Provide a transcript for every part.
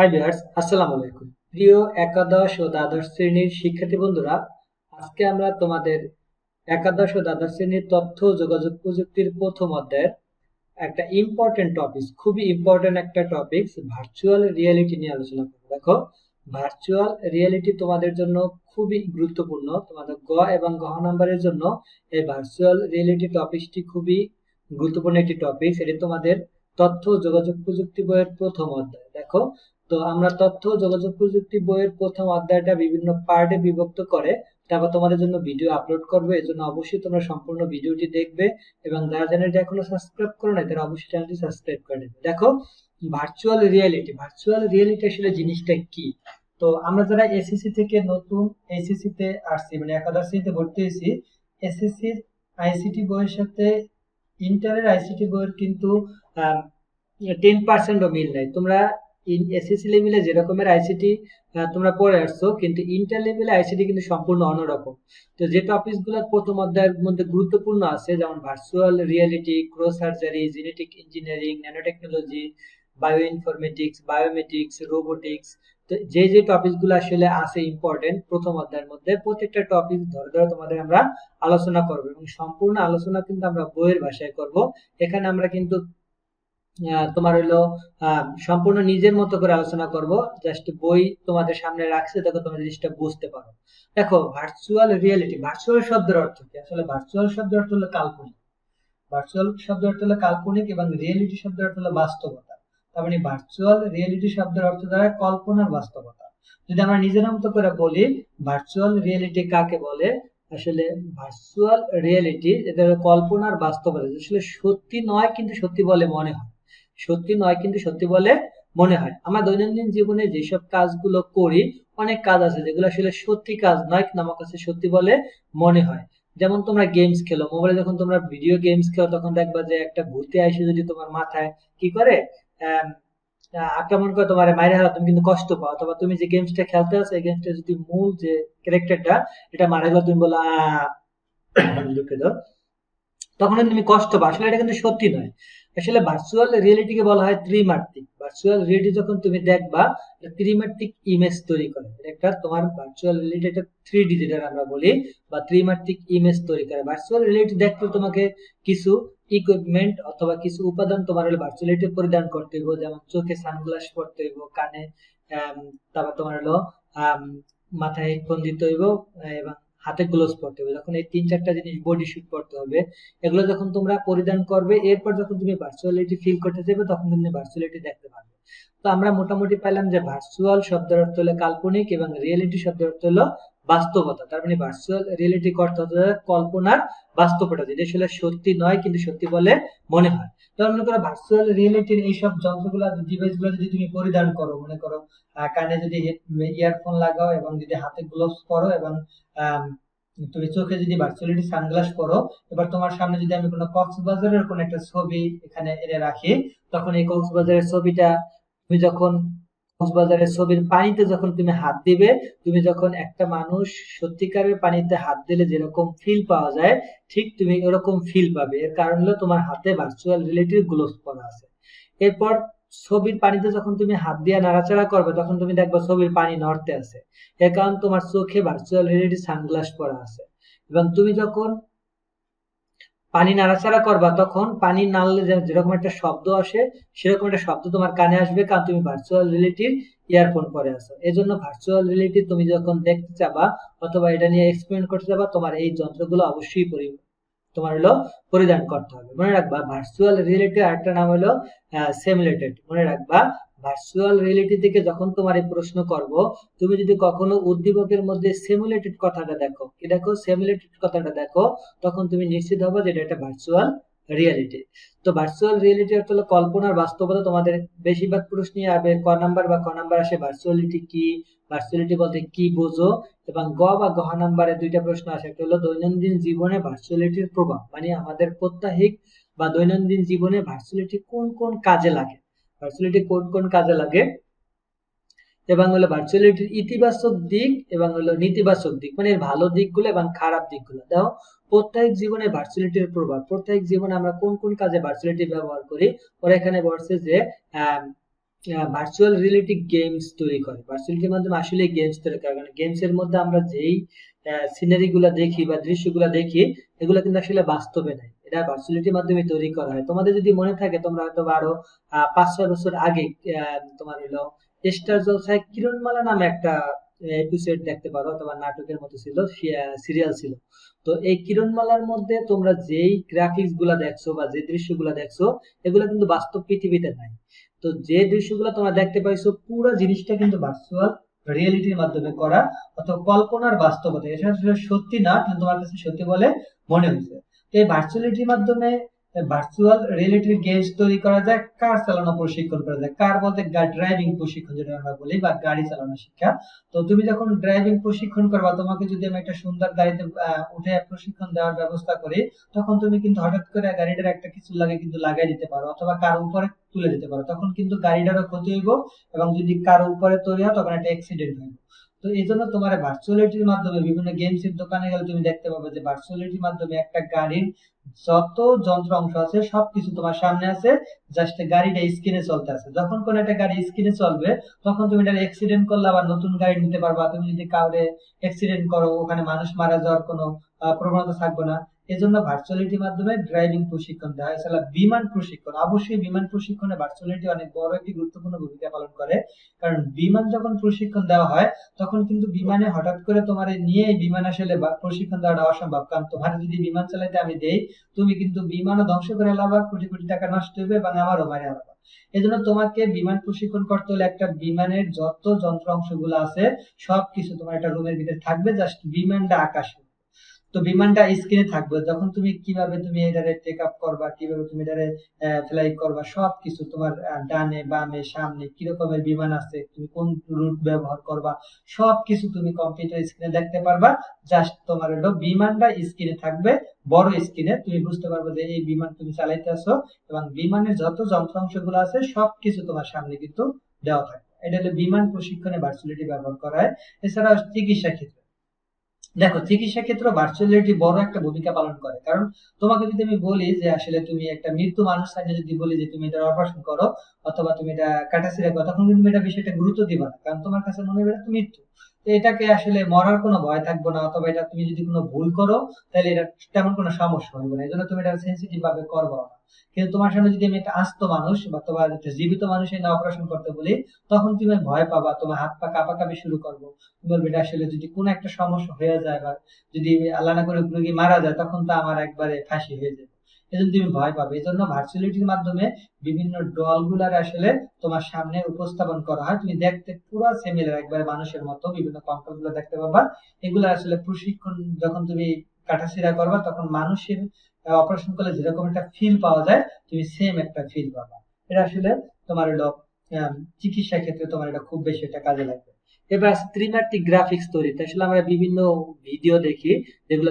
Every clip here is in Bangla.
হাই ভিউয়ার্স আসসালামু আলাইকুম। প্রিয় একাদশ ও দ্বাদশ শ্রেণির শিক্ষার্থী বন্ধুরা, আজকে আমরা তোমাদের একাদশ ও দ্বাদশ শ্রেণির তথ্য যোগাযোগ প্রযুক্তির প্রথম অধ্যায়ের একটা ইম্পর্টেন্ট টপিক খুবই ইম্পর্টেন্ট একটা টপিক ভার্চুয়াল রিয়েলিটি নিয়ে আলোচনা করব। দেখো ভার্চুয়াল রিয়েলিটি তোমাদের জন্য খুবই গুরুত্বপূর্ণ। তোমাদের গ এবং গহ নাম্বারের জন্য এই ভার্চুয়াল রিয়েলিটি টপিকটি খুবই গুরুত্বপূর্ণ একটি টপিক এটি তোমাদের তথ্য যোগাযোগ প্রযুক্তি বইয়ের প্রথম অধ্যায়। দেখো তো আমরা তথ্য যোগাযোগ প্রযুক্তি বইয়ের প্রথম অধ্যায়টা বিভিন্ন পার্টে বিভক্ত করে তারপর তোমাদের জন্য ভিডিও আপলোড করবে। এই জন্য অবশ্যই তোমরা সম্পূর্ণ ভিডিওটি দেখবে এবং যারা চ্যানেলটি এখনও সাবস্ক্রাইব করো নাই, তারা অবশ্যই চ্যানেলটি সাবস্ক্রাইব করে নেবে। দেখো ভার্চুয়াল রিয়েলিটি ভার্চুয়াল রিয়েলিটি আসলে জিনিসটা কি? তো আমরা যারা এসএসসি থেকে নতুন এসএসসি তে আসছি মানে একাদশ শ্রেণীতে ভর্তি হয়েছি এসএসসি আইসিটি বইয়ের সাথে ইন্টারের আইসিটি বইয়ের কিন্তু টেন পার্সেন্টও মিল নাই। তোমরা এসএসসি লেভেলে যে রকমের আইসিটি তোমরা পড়ে আসছো, কিন্তু ইন্টার লেভেলে আইসিটি কিন্তু সম্পূর্ণ অন্যরকম। তো যে টপিকসগুলো প্রথম অধ্যায়ের মধ্যে গুরুত্বপূর্ণ আছে, যেমন virtual reality cryo surgery genetic engineering nanotechnology bioinformatics biometrics robotics তো যে যে টপিকগুলো আসলে আছে ইম্পর্টেন্ট প্রথম অধ্যায়ের মধ্যে, প্রত্যেকটা টপিক ধরে ধরে তোমাদের আমরা আলোচনা করব। এবং সম্পূর্ণ আলোচনা কিন্তু আমরা বইয়ের ভাষায় করব। এখানে আমরা কিন্তু তোমার হলো সম্পূর্ণ নিজের মতো করে আলোচনা করব। জাস্ট বই তোমাদের সামনে রাখছে, দেখো তোমরা জিনিসটা বুঝতে পারো। দেখো ভার্চুয়াল রিয়েলিটি ভার্চুয়াল শব্দের অর্থ কি? আসলে ভার্চুয়াল শব্দের অর্থ হলো কাল্পনিক। ভার্চুয়াল শব্দের অর্থ হলো কাল্পনিক এবং রিয়েলিটি শব্দের অর্থ হলো বাস্তবতা। তার মানে ভার্চুয়াল রিয়েলিটি শব্দের অর্থ দ্বারা কল্পনার বাস্তবতা। যদি আমরা নিজের মতো করে বলি ভার্চুয়াল রিয়েলিটি কাকে বলে? আসলে ভার্চুয়াল রিয়েলিটি এটা কল্পনার বাস্তবতা। আসলে সত্যি নয়, কিন্তু সত্যি বলে মনে হয়। সত্যি নয়, কিন্তু সত্যি বলে মনে হয়। আমরা দৈনন্দিন জীবনে যেসব কাজগুলো করি, অনেক কাজ আছে যেগুলো আসলে সত্যি কাজ নয়, কিন্তু আমার কাছে সত্যি বলে মনে হয়। যেমন তোমরা গেমস খেলো মোবাইলে যখন তোমরা ভিডিও গেমস খেলো, তখন দেখবা যে একটা ঘুরতে আসে যদি তোমার মাথায় কি করে? আক্রমণ করে তোমার মাইরে হারা তুমি কিন্তু কষ্ট পাও। অথবা তুমি যে গেমসটা খেলতে আছো এই গেমসটা যদি মূল যে ক্যারেক্টারটা এটা মারা গেলে তুমি বলো, আহ দুঃখিত তখন তুমি কষ্ট পাও আসলে এটা কিন্তু সত্যি নয়। আসলে ভার্চুয়াল রিয়েলিটিকে বলা হয় ত্রিমাত্রিক। ভার্চুয়াল রিয়েলিটি যখন তুমি দেখবা ত্রিমাত্রিক ইমেজ তৈরি করে। একটা তোমার ভার্চুয়াল রিয়েলিটি একটা থ্রি ডি যেটা আমরা বলি, বা ত্রিমাত্রিক ইমেজ তৈরি করে। ভার্চুয়াল রিয়েলিটি দেখতে তোমাকে কিছু ইকুইপমেন্ট অথবা কিছু উপাদান তোমার হলো ভার্চুয়ালিটি পরিধান করতে হইব, যেমন চোখে সানগ্লাস পরতে হইব, কানে তারপর তোমার হলো মাথায় হেডফোন দিতে হইব, এবং হাতে গ্লোভস পরতে হবে। যখন এই তিন, চারটা জিনিস বডি শুট পরতে হবে, এগুলো যখন তোমরা পরিধান করবে, এরপর যখন তুমি ভার্চুয়ালিটি ফিল করতে যাবে তখন তুমি ভার্চুয়ালিটি দেখতে পারবে। তো আমরা মোটামুটি পাইলাম যে ভার্চুয়াল শব্দের অর্থ হলো কাল্পনিক এবং রিয়েলিটি শব্দের অর্থ হলো বাস্তবতা, তার মানে ভার্চুয়াল রিয়েলিটি হচ্ছে কল্পনার বাস্তবতা, যেটা আসলে সত্যি নয় কিন্তু সত্যি বলে মনে হয়। মনে করো ভার্চুয়াল রিয়েলিটির যন্ত্রগুলো ডিভাইসগুলো যদি তুমি পরিধান করো, মনে করো কানে যদি ইয়ারফোন লাগাও এবং যদি হাতে গ্লোভস পরো এবং তুমি চোখে যদি ভার্চুয়ালিটি সানগ্লাস পরো, এবার তোমার সামনে যদি আমি কোনো কক্সবাজারের কোনো একটা ছবি এখানে এনে রাখি, তখন এই কক্সবাজারের ছবিটা, তুমি যখন কক্সবাজারের ছবির পানিতে যখন তুমি হাত দিবে, তুমি যখন একটা মানুষ সত্যিকারের পানিতে হাত দিলে যেরকম ফিল পাওয়া যায়, ঠিক তুমি এরকম ফিল পাবে। এর কারণ হলো তোমার হাতে ভার্চুয়াল রিলেটিভ গ্লোভস পরা আছে। এরপর ছবির পানিতে যখন তুমি হাত দিয়ে নাড়াচাড়া করবে, তখন তুমি দেখবে ছবির পানি নড়তে আছে। এর কারণ তোমার চোখে ভার্চুয়াল রিয়েলিটি সানগ্লাস পরা আছে। এবং তুমি যখন পানি নাড়াচাড়া করবা, তখন পানি নাড়লে যেরকম একটা শব্দ আসে, সেরকম একটা শব্দ তোমার কানে আসবে, কারণ তুমি ভার্চুয়াল রিয়েলিটির ইয়ারফোন পরে আছো। এই জন্য ভার্চুয়াল রিয়েলিটি তুমি যখন দেখতে চাবা, অথবা এটা নিয়ে এক্সপেরিমেন্ট করতে যাবা তোমার এই যন্ত্রগুলো অবশ্যই তোমার হলো পরিধান করতে হবে। মনে রাখবা ভার্চুয়াল রিয়েলিটি আরেকটা নাম হলো সিমুলেটেড মনে রাখবা ভার্চুয়াল রিয়েলিটি থেকে যখন তোমার এই প্রশ্ন করব, তুমি যদি কখনো উদ্দীপকের মধ্যে সিমুলেটেড কথাটা দেখো, কি দেখো? সিমুলেটেড কথাটা দেখো, তখন তুমি নিশ্চিত হবে যে এটা একটা ভার্চুয়াল রিয়েলিটি তো ভার্চুয়াল রিয়েলিটি হলো কল্পনার বাস্তবতা, তোমাদের বেশিরভাগ প্রশ্নই আসবে ক নাম্বার বা ক নাম্বার আসে ভার্চুয়ালিটি কি? ভার্চুয়ালিটি বলতে কি বোঝো? এবং গ বা গহ নাম্বারে দুইটা প্রশ্ন আসে, একটা হলো দৈনন্দিন জীবনে ভার্চুয়ালিটির প্রভাব মানে আমাদের প্রত্যাহিক বা দৈনন্দিন জীবনে ভার্চুয়ালিটি কোন কোন কাজে লাগে? ভার্চুয়ালিটি কোন কোন কাজে লাগে? এবং হলো ভার্চুয়ালিটির ইতিবাচক দিক এবং হলো নেতিবাচক দিক মানে ভালো দিকগুলো এবং খারাপ দিকগুলো। দেখো, প্রত্যেক জীবনে ভার্চুয়ালিটির প্রভাব, প্রত্যেক জীবনে আমরা কোন কোন কাজে ভার্চুয়ালিটি ব্যবহার করি? ওরা এখানে বলছে যে ভার্চুয়াল রিয়েলিটি গেমস তৈরি করে। ভার্চুয়ালিটির মাধ্যমে আসলে গেমস তৈরি করে। কারণ গেমস এর মধ্যে আমরা যেই সিনারি গুলা দেখি বা দৃশ্যগুলা দেখি, এগুলো কিন্তু আসলে বাস্তবে নাই। এটা ভার্চুয়ালিটির মাধ্যমে তৈরি করা হয়। তোমাদের যদি মনে থাকে, তোমরা হয়তো আরও পাঁচ, ছয় বছর আগে তোমার হলো স্টার জলসায় কিরণমালা নামে একটা এপিসোড দেখতে পারো নাটকের মতো ছিল সিরিয়াল ছিল। তো এই কিরণমালার মধ্যে তোমরা যেই গ্রাফিক্সগুলা দেখছ বা যে দৃশ্যগুলা দেখছ, এগুলো কিন্তু বাস্তব পৃথিবীতে নাই। তো যে দৃশ্যগুলো তোমরা দেখতে পাইছো, পুরো জিনিসটা কিন্তু ভার্চুয়াল রিয়েলিটির মাধ্যমে করা অথবা কল্পনার বাস্তবতা। এটা সত্যি না, কিন্তু তোমার কাছে সত্যি বলে মনে হয়েছে। এই ভার্চুয়ালিটির মাধ্যমে ভার্চুয়াল রিয়েলিটির গেমস তৈরি করা যায় কার চালানো প্রশিক্ষণ করা যায়। কার বলতে ড্রাইভিং প্রশিক্ষণ যেটা আমরা বলি, বা গাড়ি চালানো শিক্ষা। তো তুমি যখন ড্রাইভিং প্রশিক্ষণ করবা, তোমাকে যদি আমি একটা সুন্দর গাড়িতে উঠে প্রশিক্ষণ দেওয়ার ব্যবস্থা করি, তখন তুমি কিন্তু হঠাৎ করে গাড়িটার একটা কিছু লাগে কিন্তু লাগাই দিতে পারো, অথবা কার উপরে তুলে দিতে পারো। তখন কিন্তু গাড়িটারও ক্ষতি হইব এবং যদি কার উপরে তৈরি হয় তখন একটা অ্যাক্সিডেন্ট হইব। তো এই জন্য তোমার ভার্চুয়ালিটির মাধ্যমে বিভিন্ন গেমস এর দোকানে গেলে তুমি দেখতে পাবে যে ভার্চুয়ালিটির মাধ্যমে একটা গাড়ির যত যন্ত্র অংশ আছে, সবকিছু তোমার সামনে আছে জাস্ট গাড়িটা স্ক্রিনে চলতে আছে। যখন কোন একটা গাড়ি স্ক্রিনে চলবে, তখন তুমি এটা অ্যাক্সিডেন্ট করলে আবার নতুন গাড়ি নিতে পারবা। তুমি যদি কাউরে অ্যাক্সিডেন্ট করো, ওখানে মানুষ মারা যাওয়ার কোনো প্রবণতা থাকবে না। এজন্য মাধ্যমে ড্রাইভিং প্রশিক্ষণ দেওয়া বিমান প্রশিক্ষণ, অবশ্যই বিমান প্রশিক্ষণে ভার্চুয়ালিটি অনেক বড় একটি গুরুত্বপূর্ণ ভূমিকা পালন করে। কারণ বিমান যখন প্রশিক্ষণ দেওয়া হয়, তখন কিন্তু বিমানে হঠাৎ করে তোমার নিয়ে বিমান আসলে প্রশিক্ষণ দেওয়াটা অসম্ভব। কারণ তোমার যদি বিমান চালাইতে আমি দেই তুমি কিন্তু বিমান ধ্বংস করে লাভা কোটি কোটি টাকা নষ্ট হবে এবং আমারও মারে এই জন্য তোমাকে বিমান প্রশিক্ষণ করতে হলে একটা বিমানের যত যন্ত্র অংশগুলো আছে, সবকিছু তোমার একটা রুমের ভিতরে থাকবে জাস্ট বিমানটা আকাশে। তো বিমানটা স্ক্রিনে থাকবে। যখন তুমি কীভাবে তুমি এটারে টেক আপ করবা, কীভাবে তুমি এটারে ফ্লাই করবা সব কিছু তোমার ডানে, বামে, সামনে কি রকমের বিমান আছে, তুমি কোন রুট ব্যবহার করবা সব কিছু তুমি কম্পিউটার স্ক্রিনে দেখতে পারবা। জাস্ট তোমার হলো বিমানটা স্ক্রিনে থাকবে, বড় স্ক্রিনে তুমি বুঝতে পারবে যে এই বিমান তুমি চালাইতে আসো এবং বিমানের যত যন্ত্রাংশগুলো আছে সব কিছু তোমার সামনে কিন্তু দেওয়া থাকবে। এটা হলো বিমান প্রশিক্ষণে ভার্চুয়ালিটি ব্যবহার করা হয়। এছাড়া চিকিৎসা ক্ষেত্রে। দেখো, চিকিৎসা ক্ষেত্রে ভার্চুয়ালিটি বড় একটা ভূমিকা পালন করে। কারণ তোমাকে যদি আমি বলি যে আসলে তুমি একটা মৃত্যু মানুষ থাকে যদি বলি যে তুমি এটা অপারেশন করো অথবা তুমি এটা কাটাছিড়া করো, তখন কিন্তু এটা বিষয়টা গুরুত্ব দিবা না। কারণ তোমার কাছে মনে হবে এটা মৃত্যু। এটাকে আসলে মরার কোনো ভয় থাকব না, অথবা এটা তুমি যদি কোনো ভুল করো, তাহলে এটা তেমন কোনো সমস্যা হবে না। এই জন্য তুমি এটা সেন্সিটিভ ভাবে করব না। কিন্তু তোমার সামনে যদি আমি একটা আস্ত মানুষ বা তোমার একটা জীবিত মানুষ এনে অপারেশন করতে বলি, তখন তুমি ভয় পাবা, তোমার হাত পা কাঁপাকাঁপি শুরু করব। তুমি বলবে, এটা আসলে যদি কোনো একটা সমস্যা হয়ে যায় বা যদি আল্লাহ না করে রোগী মারা যায়, তখন তো আমার একবারে ফাঁসি হয়ে যাবে। এজন্য তুমি ভয় পাবে। এই জন্য ভার্চুয়ালিটির মাধ্যমে বিভিন্ন ডলগুলার আসলে তোমার সামনে উপস্থাপন করা হয়। তুমি দেখতে পুরো সেমিলার একবারে মানুষের মতো, বিভিন্ন কম্পাসগুলো দেখতে পাবা। এগুলো আসলে প্রশিক্ষণ, যখন তুমি কাটাছিড়া করবা, তখন মানুষের অপারেশন করলে যেরকম একটা ফিল পাওয়া যায়, তুমি সেম একটা ফিল পাবা। এটা আসলে তোমার হলো চিকিৎসা ক্ষেত্রে তোমার এটা খুব বেশি একটা কাজে লাগবে। এবার ত্রিমাত্রিক গ্রাফিক্স তৈরিতে। আসলে আমরা বিভিন্ন ভিডিও দেখি, যেগুলো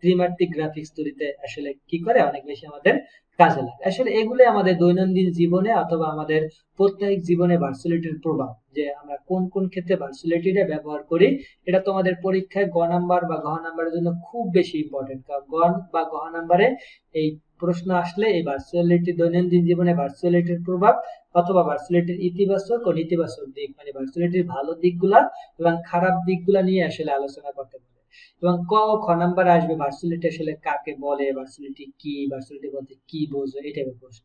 ত্রিমাত্রিক গ্রাফিক্স তৈরিতে আসলে কি করে? অনেক বেশি আমাদের কাজে লাগে। আসলে এগুলো আমাদের দৈনন্দিন জীবনে অথবা আমাদের প্রত্যেক জীবনে ভার্চুয়ালিটির প্রভাব, যে আমরা কোন কোন ক্ষেত্রে ভার্চুয়ালিটিটা ব্যবহার করি, এটা তোমাদের পরীক্ষায় গ নাম্বার বা ঘ নাম্বারের জন্য খুব বেশি ইম্পর্টেন্ট কারণ গ বা ঘ নাম্বারে এই প্রশ্ন আসলে এই ভার্চুয়ালিটি দৈনন্দিন জীবনে ভার্চুয়ালিটির প্রভাব অথবা ভার্চুয়ালিটির ইতিবাচক ও নেতিবাচক দিক মানে ভার্চুয়ালিটির ভালো দিকগুলা এবং খারাপ দিকগুলা নিয়ে আসলে আলোচনা করতে পারে। এবং ক খ নাম্বার আসবে ভার্চুয়ালিটি আসলে কাকে বলে ভার্চুয়ালিটি কি ভার্চুয়ালিটি বলতে কি বোঝো, এই টাইপের প্রশ্ন।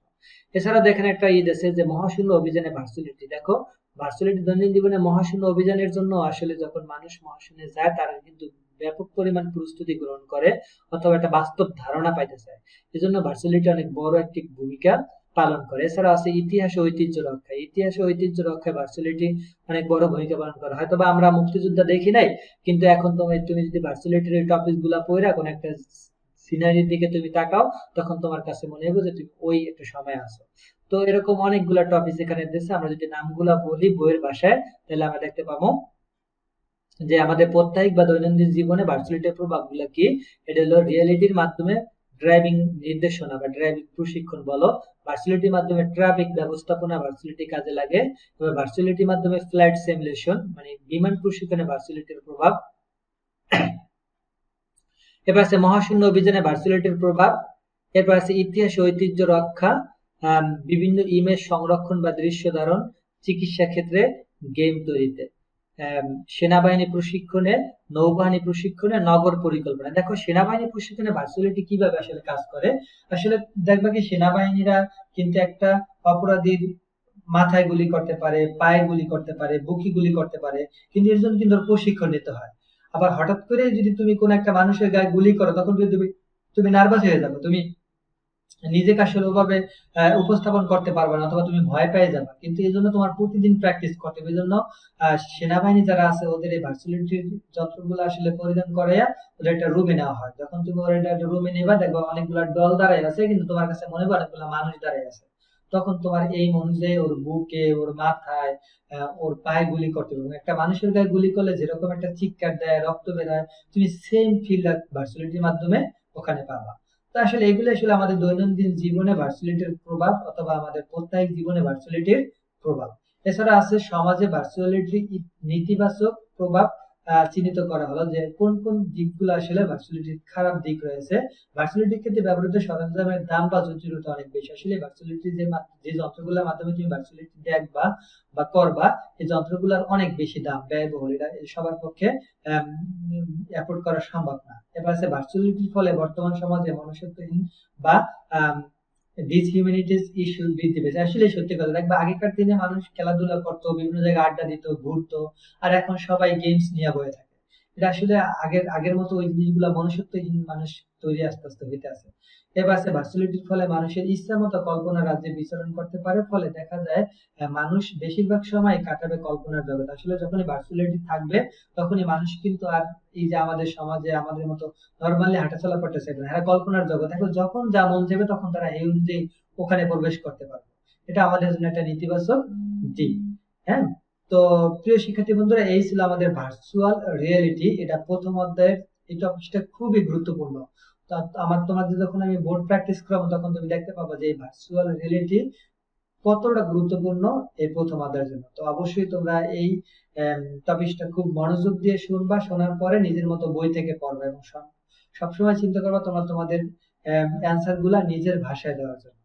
এছাড়া দেখেন একটা ঈদ আছে যে মহাশূন্য অভিযানে ভার্চুয়ালিটি দেখো ভার্চুয়ালিটি দৈনন্দিন জীবনে মহাশূন্য অভিযানের জন্য আসলে যখন মানুষ মহাশূন্যে যায়, তারা কিন্তু ব্যাপক পরিমাণ প্রস্তুতি গ্রহণ করে অথবা একটা বাস্তব ধারণা পাইতে চায়। এজন্য ভার্চুয়ালিটি অনেক বড় একটি ভূমিকা পালন করে। এছাড়া আছে ইতিহাস ঐতিহ্য রক্ষা। ইতিহাস ঐতিহ্য রক্ষায় ভার্চুয়ালিটি অনেক বড় ভূমিকা পালন করে হয়তো বা আমরা মুক্তিযোদ্ধা দেখি নাই, কিন্তু এখন তুমি তুমি যদি ভার্চুয়ালিটির এই টপিকগুলা পড়া কোন একটা সিনারির দিকে তুমি তাকাও, তখন তোমার কাছে মনে হবে যে তুমি ওই একটা সময় আসো তো এরকম অনেকগুলা টপিক এখানে দিয়েছে আমরা যদি নামগুলা বলি বইয়ের ভাষায়, তাহলে আমরা দেখতে পাবো যে আমাদের প্রত্যেক বা দৈনন্দিন জীবনে ভার্চুয়ালিটির প্রভাবগুলো কি? এটা হলো রিয়েলিটির মাধ্যমে ড্রাইভিং নির্দেশনা বা ড্রাইভিং প্রশিক্ষণ বলো ভার্চুয়ালিটির মাধ্যমে ট্রাফিক ব্যবস্থাপনা ভার্চুয়ালিটি কাজে লাগে। তবে ভার্চুয়ালিটির মাধ্যমে ফ্লাইট সিমুলেশন মানে বিমান প্রশিক্ষণে ভার্চুয়ালিটির প্রভাব। এবার আছে মহাশূন্য অভিযানে ভার্চুয়ালিটির প্রভাব। এরপর আছে ইতিহাস ঐতিহ্য রক্ষা বিভিন্ন ইমেজ সংরক্ষণ বা দৃশ্য ধারণ, চিকিৎসা ক্ষেত্রে গেম তৈরিতে। সেনাবাহিনী প্রশিক্ষণে, নৌবাহিনী প্রশিক্ষণে, নগর পরিকল্পনা। দেখো, সেনাবাহিনী প্রশিক্ষণে ভার্চুয়ালিটি কীভাবে আসলে কাজ করে? আসলে দেখবা কি, সেনাবাহিনীরা কিন্তু একটা অপরাধীর মাথায় গুলি করতে পারে, পায়ে গুলি করতে পারে, বুকি গুলি করতে পারে, কিন্তু এর জন্য কিন্তু প্রশিক্ষণ নিতে হয়। আবার হঠাৎ করে যদি তুমি কোন একটা মানুষের গায়ে গুলি করো, তখন তুমি তুমি নার্ভাস হয়ে যাবে। তুমি নিজেকে আসলে ওভাবে উপস্থাপন করতে পারবে না অথবা তুমি ভয় পেয়ে যাবে। কিন্তু এই জন্য তোমার প্রতিদিন প্র্যাকটিস করতে হবে। এই জন্য সেনাবাহিনী যারা আছে, ওদের এই ভার্চুয়ালিটির যন্ত্রগুলো আসলে পরিধান করে ওদের একটা রুমে নেওয়া হয়। যখন তুমি ওর একটা রুমে নেবা, দেখবা অনেকগুলো দল দাঁড়ায় আছে, কিন্তু তোমার কাছে মনে হবে অনেকগুলো মানুষ দাঁড়ায় আছে। তখন তোমার এই অনুযায়ী ওর বুকে, ওর মাথায় ওর পায়ে গুলি করতে হবে। একটা মানুষের গায়ে গুলি করলে যেরকম একটা চিৎকার দেয়, রক্ত বের হয়, তুমি সেম ফিল ভার্চুয়ালিটির মাধ্যমে ওখানে পাবা। তো আসলে এগুলো আসলে আমাদের দৈনন্দিন জীবনে ভার্চুয়ালিটির প্রভাব অথবা আমাদের প্রত্যেক জীবনে ভার্চুয়ালিটির প্রভাব। এছাড়া আছে সমাজে ভার্চুয়ালিটির নেতিবাচক প্রভাব চিহ্নিত করা হলো যে কোন কোন দিকগুলো আসলে ভার্চুয়ালিটির খারাপ দিক রয়েছে। ভার্চুয়ালিটির ক্ষেত্রে ব্যবহৃত সরঞ্জামের দাম বা জটিলতা অনেক বেশি। আসলে ভার্চুয়ালিটি যে যে যন্ত্রগুলোর মাধ্যমে তুমি ভার্চুয়ালিটি দেখবা বা করবা, এই যন্ত্রগুলোর অনেক বেশি দাম, ব্যয়বহুল। এটা সবার পক্ষে অ্যাফোর্ড করা সম্ভব না। এবার আছে ভার্চুয়ালিটির ফলে বর্তমান সমাজে মনুষ্যত্বহীন বা ডিসহিউম্যানিটিস ইস্যু বৃদ্ধি পেয়েছে। আসলে সত্যি কথা, দেখবে আগেকার দিনে মানুষ খেলাধুলা করতো, বিভিন্ন জায়গায় আড্ডা দিত, ঘুরতো, আর এখন সবাই গেমস নিয়ে বয়ে থাকে। এটা আসলে আগের আগের মতো ওই জিনিসগুলো মনুষ্যত্বহীন মানুষ তৈরি আস্তে আস্তে হইতে আছে। এবার ফলে মানুষের ইচ্ছা মতো রাজ্যে বিচরণ করতে পারে, ফলে দেখা যায় মানুষ বেশিরভাগ সময় কাটাবে কল্পনার আসলে যখনই থাকবে, তখনই মানুষ কিন্তু আর এই যে আমাদের সমাজে আমাদের মতো নর্মালি হাঁটাচলা করতে চাইবে না। এরা কল্পনার জগৎ। এখন যখন যা মন যাবে তখন তারা এই অনুযায়ী ওখানে প্রবেশ করতে পারবে। এটা আমাদের জন্য একটা নেতিবাচক দিক। হ্যাঁ? তো প্রিয় শিক্ষার্থী বন্ধুরা, এই ছিল আমাদের ভার্চুয়াল রিয়েলিটি এটা প্রথম অধ্যায়ের এই টপিকটা খুবই গুরুত্বপূর্ণ। আমার তোমাদের যখন আমি বোর্ড প্র্যাকটিস করাবো, তখন তুমি দেখতে পাবো যে এই ভার্চুয়াল রিয়েলিটি কতটা গুরুত্বপূর্ণ এই প্রথম অধ্যায়ের জন্য। তো অবশ্যই তোমরা এই টপিকটা খুব মনোযোগ দিয়ে শুনবা, শোনার পরে নিজের মতো বই থেকে পড়বে এবং সব- সবসময় চিন্তা করবা তোমরা তোমাদের অ্যান্সারগুলা নিজের ভাষায় দেওয়ার জন্য।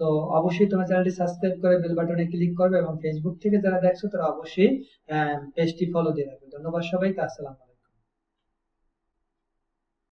তো অবশ্যই তোমার চ্যানেলটি সাবস্ক্রাইব করে বেল বাটনে ক্লিক করবে এবং ফেসবুক থেকে যারা দেখছ, তারা অবশ্যই পেজটি ফলো দিয়ে রাখবে। ধন্যবাদ সবাইকে, আসসালাম